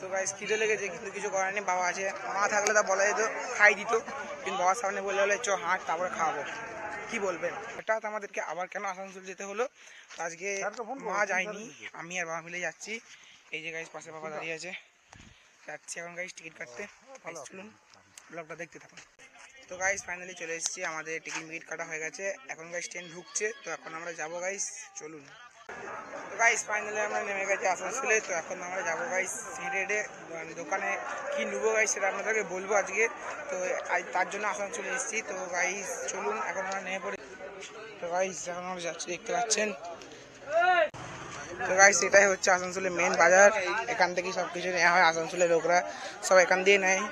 তো গাইস খিদে লেগেছে কিন্তু কিছু করার নেই বাবা আছে। মা থাকলে তা বলা যেত খাই দিত কিন্তু বাবার সামনে বললে হলে চ হাঁট তারপরে খাওয়াবো। কি বলবেন? হঠাৎ আমাদেরকে আবার কেন আসানসোল যেতে হলো? আজকে মা যায়নি আমি আর বাবা মিলে যাচ্ছি। এই যে গাইস পাশে বাবা দাঁড়িয়ে আছে। যাচ্ছি এখন গাইস টিকিট কাটতে। চলুন ব্লগটা দেখতে থাকুন। তো গাইস ফাইনালি চলে এসেছি আমাদের টিকিট মিকিট কাটা হয়ে গেছে। এখন গাইস ট্রেন ঢুকছে তো এখন আমরা যাব গাইস চলুন। তো গাইস ফাইনালি আমরা নেমে গেছি আসানসোলে। তো এখন আমরা যাব গাইস হেঁটে হেঁটে দোকানে কি নেব গাইস সেটা আপনাদেরকে বলব আজকে। তো তার জন্য আসানসোলে এসেছি। তো গাইস চলুন, এখন আমরা নেমে পড়ি। তো গাইস এখন আমরা যাচ্ছি, দেখতে পাচ্ছেন? তো গাইস এটাই হচ্ছে আসানসোলের মেন বাজার। এখান থেকে সব কিছু নেওয়া হয় আসানসোলের লোকরা। সব এখান দিয়ে নেয়।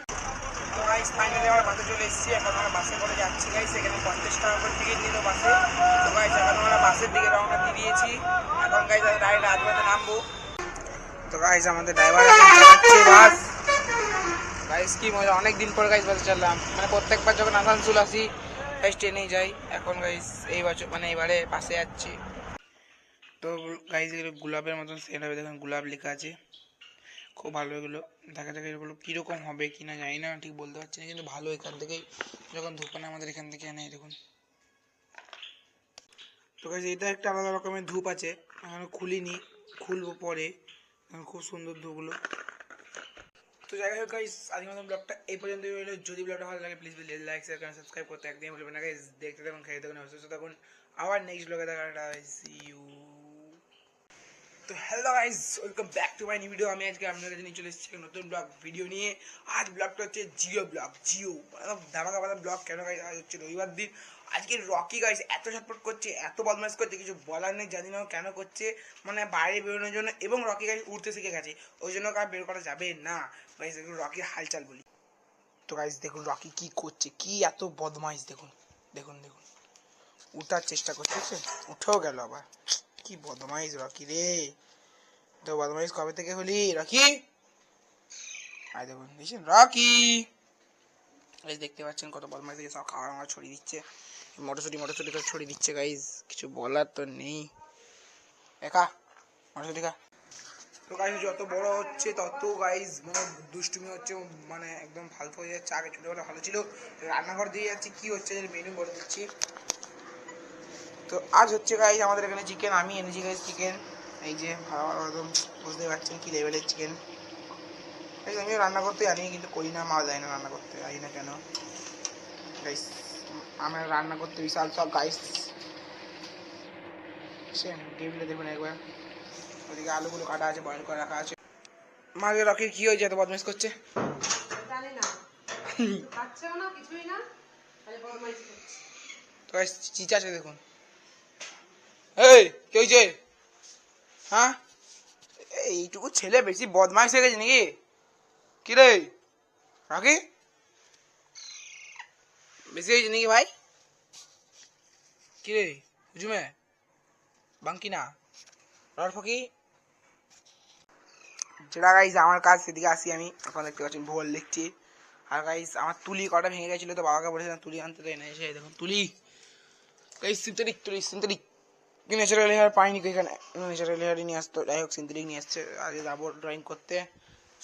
গাইস ফাইনালি আমরা বাসে চলে এসেছি। এখন আমরা বাসে করে যাচ্ছি গাইস এখানে পঞ্চাশ টাকা করে টিকিট নিল বাসে। তো গাইস এখন আমরা বাসের দিকে রওনা দিয়ে দিয়েছি। এখন গাইস ডাইরেক্ট রাজবাড়িতে নামবো। তো গাইস আমাদের ড্রাইভার বাস। গাইস কি মজা অনেক দিন পর গাইস বাসে চাললাম। মানে প্রত্যেকবার যখন আসানসোল আসি গাইস ট্রেনেই যাই। এখন গাইস এই বছর মানে এবারে বাসে যাচ্ছি। তো গাইস গোলাপের মতন সেট হবে। দেখুন, গোলাপ লেখা আছে। খুব ভালো এগুলো। দেখা যাক এগুলো কীরকম হবে কি না জানি না, ঠিক বলতে পারছি না, কিন্তু ভালো এখান থেকেই যখন ধূপানে আমাদের এখান থেকে আনে দেখুন তো গাইস এটা একটা আলাদা রকমের ধূপ আছে। এখনও খুলিনি, খুলবো পরে। খুব সুন্দর ধূপগুলো। তো যাই হোক গাইস আজকের মতন ব্লগটা এই পর্যন্ত রইল। যদি ব্লগটা ভালো লাগে প্লিজ প্লিজ লাইক শেয়ার করেন সাবস্ক্রাইব করতে একদমই ভুলবেন না গাইস দেখতে থাকুন খেয়ে থাকুন, অসুস্থ থাকুন। আবার নেক্সট ব্লগে দেখা সি ইউ তো hello guys welcome back to my new video আমি আজকে আপনাদের কাছে নিয়ে চলে এসেছি নতুন ব্লগ ভিডিও নিয়ে। আজ ব্লগটা হচ্ছে জিও ব্লগ জিও ধামাকা বাদা ব্লগ কেন গাইস আজ হচ্ছে রবিবার দিন। আজকে রকি গাইস এত ছটপট করছে, এত বদমাইশ করছে, কিছু বলার নেই, জানি না কেন করছে। মানে বাইরে বেরোনোর জন্য এবং রকি গাইস উঠতে শিখে গেছে। ওই জন্য কার বের করা যাবে না। গাইস দেখুন রকির হালচাল বলি। তো গাইস দেখুন রকি কি করছে, কি এত বদমাইশ, দেখুন দেখুন দেখুন। উঠার চেষ্টা করছে? উঠেও গেল আবার। কি বদমাইশ রকি রে তো বদমাইশ কবে থেকে হলি রকি আয় দেখুন দেখছেন রকি গাইজ দেখতে পাচ্ছেন কত বদমাইশ থেকে সব খাবার আমার ছড়িয়ে দিচ্ছে মটরশুটি মটরশুটি করে ছড়িয়ে দিচ্ছে গাইজ কিছু বলার তো নেই একা মটরশুটি খা তো গাইজ যত বড় হচ্ছে তত গাইজ মানে দুষ্টুমি হচ্ছে মানে একদম ফালতু হয়ে যাচ্ছে, আগে ছোটোবেলা ভালো ছিল। রান্নাঘর দিয়ে যাচ্ছি কি হচ্ছে মেনু বলে দিচ্ছি। তো আজ হচ্ছে গাইজ আমাদের এখানে চিকেন আমি এনেছি গাইজ চিকেন এই যে ভালো ভালো একদম বুঝতে পারছেন কি লেভেলের চিকেন গাইজ আমিও রান্না করতে জানি কিন্তু করি না মা যায় না রান্না করতে জানি না কেন। গাইজ আমরা রান্না করতে বিশাল সব গাইজ টেবিলে দেখুন একবার। ওদিকে আলুগুলো কাটা আছে বয়েল করে রাখা আছে। মাকে রকির কি হয়েছে এত বদমাইশ করছে? জানি না। খাচ্ছেও না কিছুই না। খালি বদমাইশি করছে। তো চিচা আছে দেখুন। এই কি হয়েছে হ্যাঁ? এইটুকু ছেলে বেশি বদমাইশ হয়ে গেছে নাকি? কি রে? রাখি বেশি হয়েছে নাকি ভাই? কি রে হুজুমে? বাঙ্কি না? রড ফকি? যেটা গাইজ আমার কাজ সেদিকে আসি আমি। এখন দেখতে পাচ্ছেন ভূগোল লিখছি। আর গাইজ আমার তুলি কটা ভেঙে গেছিল তো বাবাকে বলেছিলাম তুলি আনতে তো এনে এসে দেখুন তুলি। গাইজ সিনথেটিক তুলি সিনথেটিক। ন্যাচারাল হেয়ার পাইনি এখানে। ন্যাচারাল হেয়ারই নিয়ে আসতো, যাই হোক, সিনথেটিক নিয়ে আসছে। আগে যাব ড্রয়িং করতে।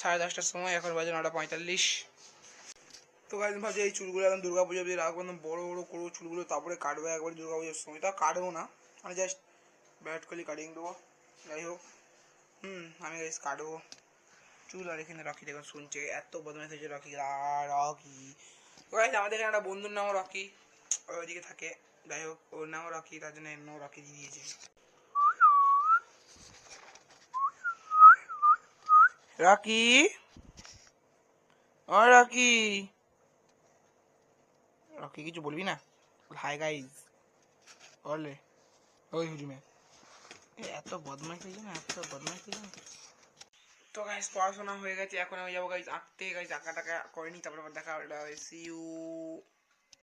সাড়ে দশটার সময়, এখন বাজে নটা পঁয়তাল্লিশ। তো গাইজ ভাবছি এই চুলগুলো এখন দুর্গা পুজো দিয়ে রাখব, একদম বড়ো বড়ো করব চুলগুলো, তারপরে কাটবো একবার দুর্গা পুজোর সময়। তা কাটবো না, আমি জাস্ট ব্যাট করলে কাটিং দেবো। যাই হোক, হুম, আমি গাইজ কাটবো। চুল আর এখানে রকি, দেখুন, শুনছে, এত বদমাইশ হয়েছে রকি রকি। গাইজ আমাদের এখানে একটা বন্ধুর নামও রকি, ওই ওইদিকে থাকে। যাই হোক ওর নামও রকি তার জন্য এর নাম রকি দিয়ে দিয়েছে। রকি ও রকি রকি কিছু বলবি না? হাই গাইজ বলে। ওই হুজুমে। এত বদমাইশ হয়েছে না, এত বদমাইশ হয়েছে না? তো গাইজ পড়াশোনা হয়ে গেছে, এখন আমি যাব গাইজ আঁকতে। গাইজ আঁকা টাকা করিনি, তারপর দেখা সি ইউ